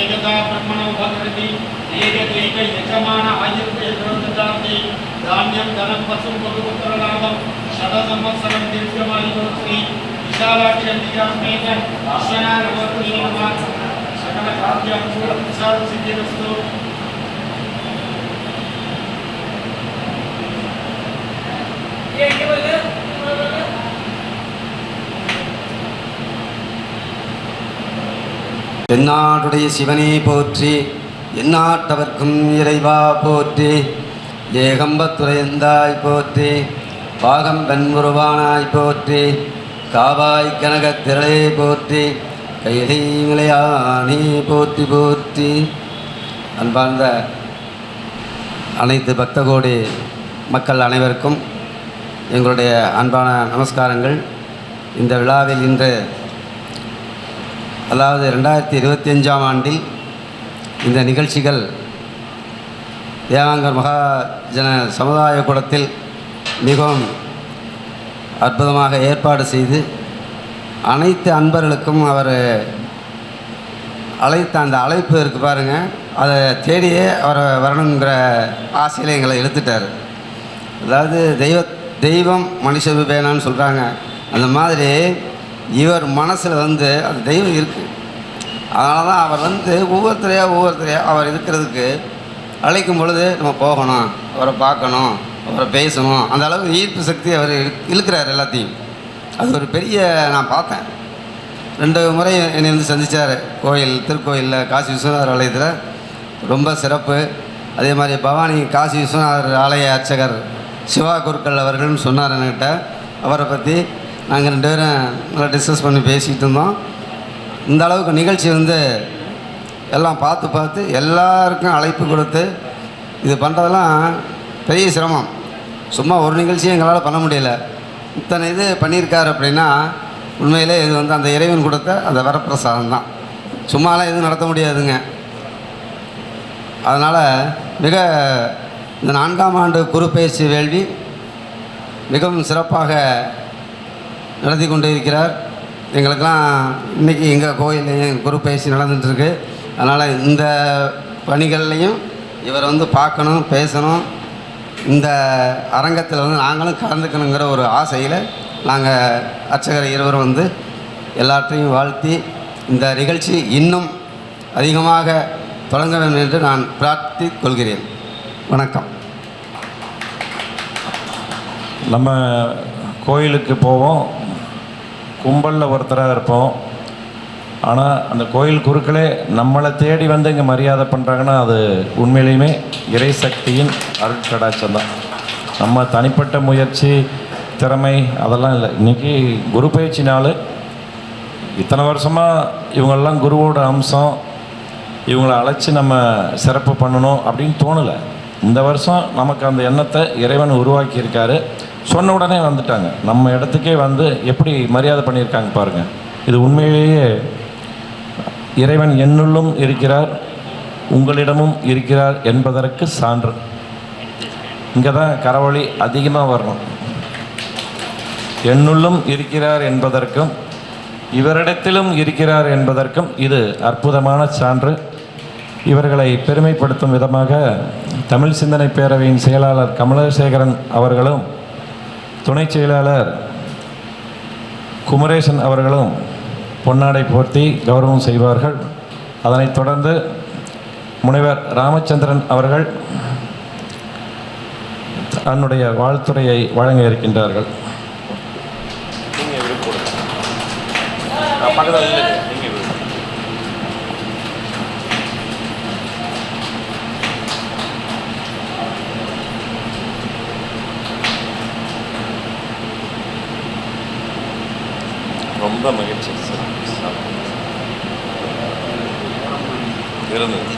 ఏకతా బ్రహ్మణోపకృతి ఏకైక యజమాన ఆయుర్వేదాంతి ధాన్యం ధనం పశు పశుపుత్రలాభం శత సంవత్సరం దీర్ఘమాని శ్రీ విశాలాక్షి అశ్వనాథ సకల எந்நாடுடைய சிவனே போற்றி எந்நாட்டவர்க்கும் இறைவா போற்றி ஏகம்பத்துரையந்தாய் போற்றி பாகம் உருவானாய் போற்றி காவாய் கனகத் திரளே போற்றி கைலை மலையானே போற்றி போற்றி. அன்பார்ந்த அனைத்து பக்தகோடி மக்கள் அனைவருக்கும் எங்களுடைய அன்பான நமஸ்காரங்கள். இந்த விழாவில் இன்று அதாவது ரெண்டாயிரத்தி இருபத்தி அஞ்சாம் ஆண்டில் இந்த நிகழ்ச்சிகள் தேவாங்கர் மகாஜன சமுதாய கூடத்தில் மிகவும் அற்புதமாக ஏற்பாடு செய்து அனைத்து அன்பர்களுக்கும் அவர் அழைத்த அந்த அழைப்பு இருக்கு பாருங்கள் அதை தேடியே அவரை வரணுங்கிற ஆசையில் எங்களை எடுத்துட்டார் அதாவது தெய்வ தெய்வம் மனுஷ விபேனான்னு சொல்கிறாங்க அந்த மாதிரி இவர் மனசில் வந்து அந்த தெய்வம் இருக்குது அதனால தான் அவர் வந்து ஒவ்வொருத்தரையாக ஒவ்வொருத்தரையாக அவர் இருக்கிறதுக்கு அழைக்கும் பொழுது நம்ம போகணும் அவரை பார்க்கணும் அவரை பேசணும். அந்த அளவுக்கு ஈர்ப்பு சக்தி அவர் இழுக்கிறார் எல்லாத்தையும். அது ஒரு பெரிய நான் பார்த்தேன். ரெண்டு முறை என்னை வந்து சந்தித்தார் கோயில் திருக்கோயிலில் காசி விஸ்வநாதர் ஆலயத்தில். ரொம்ப சிறப்பு. அதே மாதிரி பவானி காசி விஸ்வநாதர் ஆலய அர்ச்சகர் சிவா குருக்கள் அவர்கள்னு சொன்னார் என்கிட்ட. அவரை பற்றி நாங்கள் ரெண்டு பேரும் நல்லா டிஸ்கஸ் பண்ணி பேசிகிட்டு இருந்தோம். இந்த அளவுக்கு நிகழ்ச்சி வந்து எல்லாம் பார்த்து பார்த்து எல்லாருக்கும் அழைப்பு கொடுத்து இது பண்ணுறதெல்லாம் பெரிய சிரமம். சும்மா ஒரு நிகழ்ச்சியும் எங்களால் பண்ண முடியல. இத்தனை இது பண்ணியிருக்காரு அப்படின்னா உண்மையிலே இது வந்து அந்த இறைவன் கொடுத்த அந்த வரப்பிரசாதம் தான். சும்மாலாம் எதுவும் நடத்த முடியாதுங்க. அதனால் மிக இந்த நான்காம் ஆண்டு குருப்பெயர்ச்சி வேள்வி மிகவும் சிறப்பாக நடத்தி கொண்டு இருக்கிறார் எங்களுக்கெல்லாம் இன்றைக்கி எங்கள் கோயில்லையும் குரு பயிற்சி நடந்துகிட்ருக்கு அதனால் இந்த பணிகள்லையும் இவர் வந்து பார்க்கணும் பேசணும். இந்த அரங்கத்தில் வந்து நாங்களும் கலந்துக்கணுங்கிற ஒரு ஆசையில் நாங்கள் அர்ச்சகர் இருவரும் வந்து எல்லாற்றையும் வாழ்த்தி இந்த நிகழ்ச்சி இன்னும் அதிகமாக தொடங்க வேண்டும் என்று நான் பிரார்த்திக் கொள்கிறேன். வணக்கம். நம்ம கோயிலுக்கு போவோம். கும்பலில் ஒருத்தராக இருப்போம். ஆனால் அந்த கோயில் குருக்களே நம்மளை தேடி வந்து இங்கே மரியாதை பண்ணுறாங்கன்னா அது உண்மையிலையுமே இறை சக்தியின் அருட்கடாட்சம் தான். நம்ம தனிப்பட்ட முயற்சி திறமை அதெல்லாம் இல்லை. இன்றைக்கி குரு பயிற்சி நாள் இத்தனை வருஷமாக இவங்கெல்லாம் குருவோட அம்சம் இவங்களை அழைச்சி நம்ம சிறப்பு பண்ணணும் அப்படின்னு தோணலை. இந்த வருஷம் நமக்கு அந்த எண்ணத்தை இறைவன் உருவாக்கியிருக்காரு. சொன்ன உடனே வந்துட்டாங்க. நம்ம இடத்துக்கே வந்து எப்படி மரியாதை பண்ணியிருக்காங்க பாருங்கள் இது உண்மையிலேயே இறைவன் என்னுள்ளும் இருக்கிறார் உங்களிடமும் இருக்கிறார் என்பதற்கு சான்று. இங்கே தான் கரவழி அதிகமாக வரணும். என்னுள்ளும் இருக்கிறார் என்பதற்கும் இவரிடத்திலும் இருக்கிறார் என்பதற்கும் இது அற்புதமான சான்று. இவர்களை பெருமைப்படுத்தும் விதமாக தமிழ் சிந்தனை பேரவையின் செயலாளர் கமலசேகரன் அவர்களும் துணை செயலாளர் குமரேசன் அவர்களும் பொன்னாடை போர்த்தி கௌரவம் செய்வார்கள். அதனைத் தொடர்ந்து முனைவர் ராமச்சந்திரன் அவர்கள் தன்னுடைய வாழ்த்துறையை வழங்க இருக்கின்றார்கள். ரொம்ப மகிழ்ச்சி சார் இருந்தது